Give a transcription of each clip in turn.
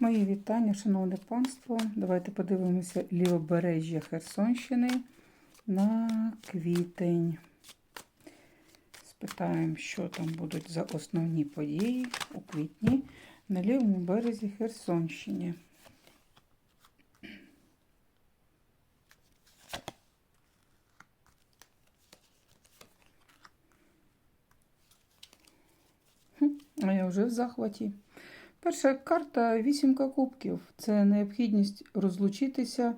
Мої вітання, шановне панство. Давайте подивимося лівобережжя Херсонщини на квітень. Спитаємо, що там будуть за основні події у квітні на лівому березі Херсонщини. А я вже в захваті. Перша карта вісімка кубків. Це необхідність розлучитися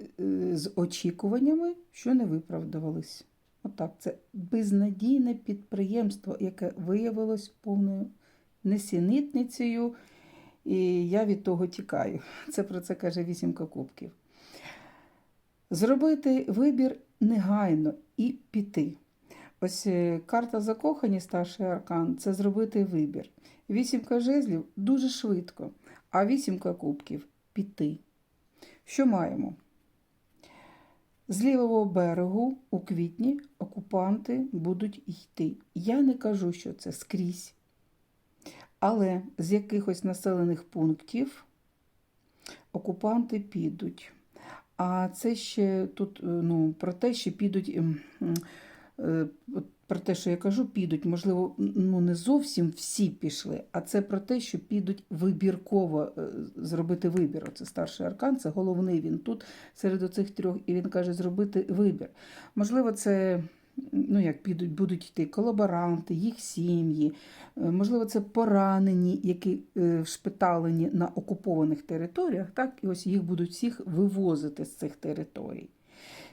е, з очікуваннями, що не виправдувались. Отак, це безнадійне підприємство, яке виявилось повною несенітницею, і я від того тікаю. Це про це каже вісімка кубків. Зробити вибір негайно і піти. Ось е, карта закохані, старший аркан це зробити вибір. Вісімка жезлів дуже швидко, а вісімка кубків піти. Що маємо? З лівого берегу у квітні окупанти будуть йти. Я не кажу, що це скрізь. Але з якихось населених пунктів окупанти підуть. А це ще тут ну, про те, що підуть. Е, Про те, що я кажу, підуть, можливо, ну не зовсім всі пішли, а це про те, що підуть вибірково е, зробити вибір. Це старший аркан, це головний він тут серед оцих трьох, і він каже зробити вибір. Можливо, це ну як підуть, будуть йти колаборанти, їх сім'ї, е, можливо, це поранені, які е, шпиталені на окупованих територіях, так, і ось їх будуть всіх вивозити з цих територій.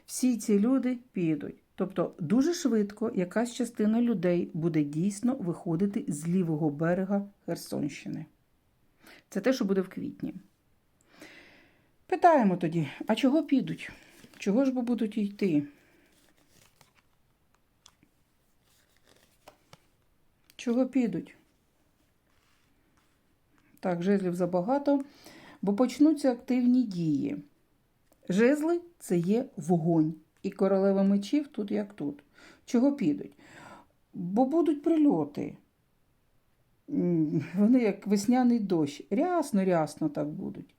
Всі ці люди підуть. Тобто дуже швидко якась частина людей буде дійсно виходити з лівого берега Херсонщини. Це те, що буде в квітні. Питаємо тоді, а чого підуть? Чого ж бо будуть йти? Чого підуть? Так, жезлів забагато, бо почнуться активні дії. Жезли це є вогонь. І королева мечів тут як тут. Чого підуть? Бо будуть прильоти. Вони як весняний дощ. Рясно-рясно так будуть.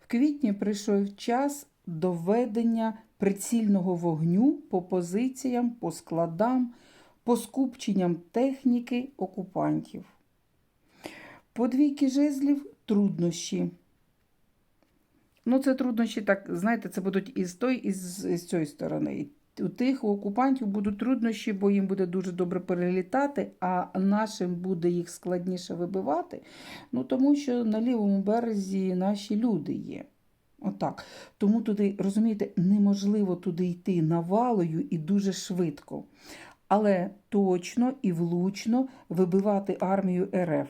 В квітні прийшов час доведення прицільного вогню по позиціям, по складам, по скупченням техніки окупантів. По двійки жезлів труднощі. Ну, це труднощі, так, знаєте, це будуть і з тої, і з, і з цієї сторони. У тих у окупантів будуть труднощі, бо їм буде дуже добре перелітати, а нашим буде їх складніше вибивати. Ну, тому що на лівому березі наші люди є. Отак. Тому туди, розумієте, неможливо туди йти навалою і дуже швидко. Але точно і влучно вибивати армію РФ.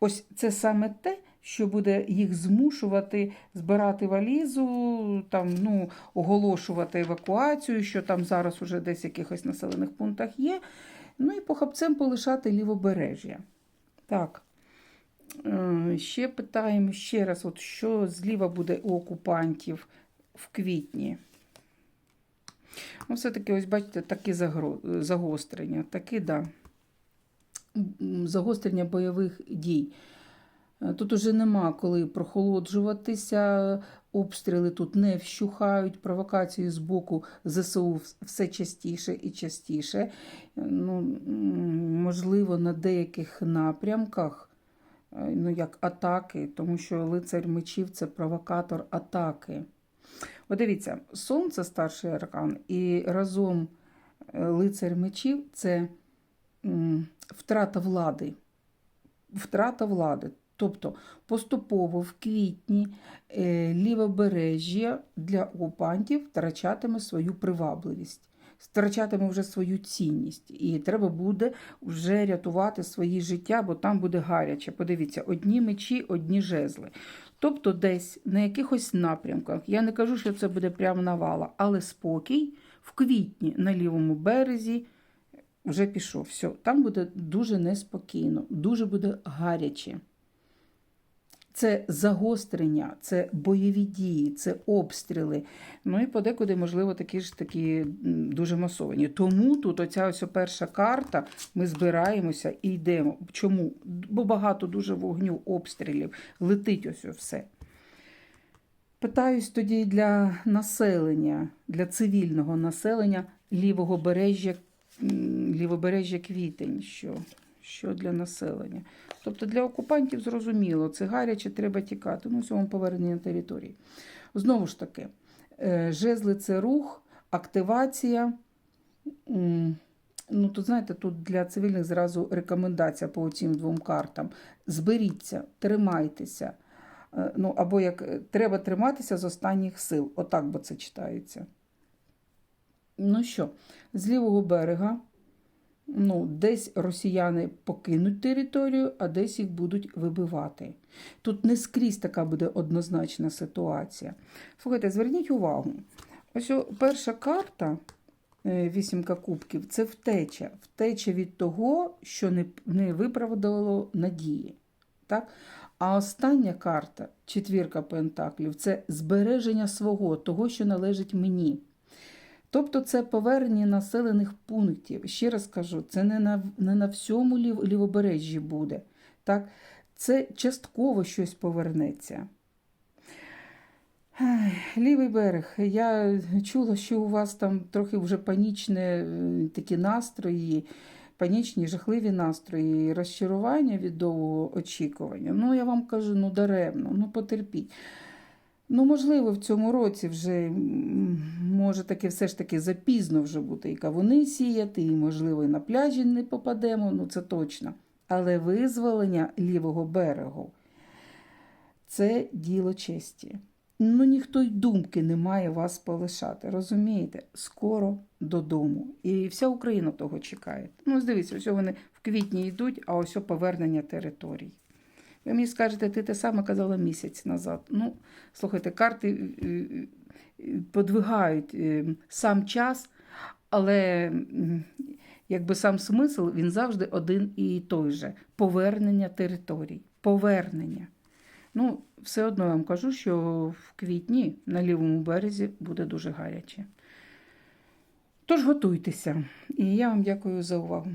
Ось це саме те, що буде їх змушувати збирати валізу, там, ну, оголошувати евакуацію, що там зараз уже десь в якихось населених пунктах є. Ну і похапцем полишати лівобережжя. Так. Е, Ще питаємо ще раз, от що зліва буде у окупантів в квітні. Ну, все-таки, ось бачите, такі загострення. Такі, да. Загострення бойових дій. Е, Тут уже нема коли прохолоджуватися, обстріли тут не вщухають, провокації з боку ЗСУ все частіше і частіше. Е, Ну, можливо, на деяких напрямках, е, ну, як атаки, тому що лицар мечів це провокатор атаки. От дивіться, сонце старший аркан, і разом лицар мечів це втрата влади. Втрата влади. Тобто поступово в квітні е, лівобережжя для окупантів втрачатиме свою привабливість, втрачатиме вже свою цінність. І треба буде вже рятувати свої життя, бо там буде гаряче. Подивіться, одні мечі, одні жезли. Тобто, десь на якихось напрямках, я не кажу, що це буде прямо навала, але спокій в квітні на лівому березі вже пішов. Все, там буде дуже неспокійно, дуже буде гаряче. Це загострення, це бойові дії, це обстріли. Ну і подекуди, можливо, такі ж такі дуже масовані. Тому тут оця ось перша карта, ми збираємося і йдемо. Чому? Бо багато дуже вогню, обстрілів, летить ось все. Питаюсь тоді для населення, для цивільного населення лівого бережжя, лівобережжя квітень. Що, що для населення? Тобто для окупантів зрозуміло, це гаряче, треба тікати. Ну, цьому повернення на території. Знову ж таки, е, жезли це рух, активація. Ну, тут, знаєте, тут для цивільних зразу рекомендація по цим двом картам. Зберіться, тримайтеся. Е, Ну, або як е, треба триматися з останніх сил. Отак бо це читається. Ну що, з лівого берега, ну, десь росіяни покинуть територію, а десь їх будуть вибивати. Тут не скрізь така буде однозначна ситуація. Слухайте, зверніть увагу. Ось перша карта, е, вісімка кубків, це втеча. Втеча від того, що не, не виправдало надії. Так? А остання карта, четвірка пентаклів, це збереження свого, того, що належить мені. Тобто це повернення населених пунктів. Ще раз кажу, це не на, не на всьому лів, лівобережжі буде. Так? Це частково щось повернеться. Лівий берег. Я чула, що у вас там трохи вже панічні е, такі настрої, панічні, жахливі настрої, розчарування від довгого очікування. Ну, я вам кажу, ну даремно, ну потерпіть. Ну, можливо, в цьому році вже може таки все ж таки запізно вже бути і кавуни сіяти, і, можливо, і на пляжі не попадемо, ну це точно. Але визволення лівого берегу це діло честі. Ну, ніхто й думки не має вас полишати. Розумієте? Скоро додому. І вся Україна того чекає. Ну, дивіться, ось вони в квітні йдуть, а ось повернення територій. Ви мені скажете, ти те саме казала місяць назад. Ну, слухайте, карти е, е, подвигають е, сам час, але якби сам смисл він завжди один і той же: повернення територій. Повернення. Ну, все одно я вам кажу, що в квітні на лівому березі буде дуже гаряче. Тож готуйтеся. І я вам дякую за увагу.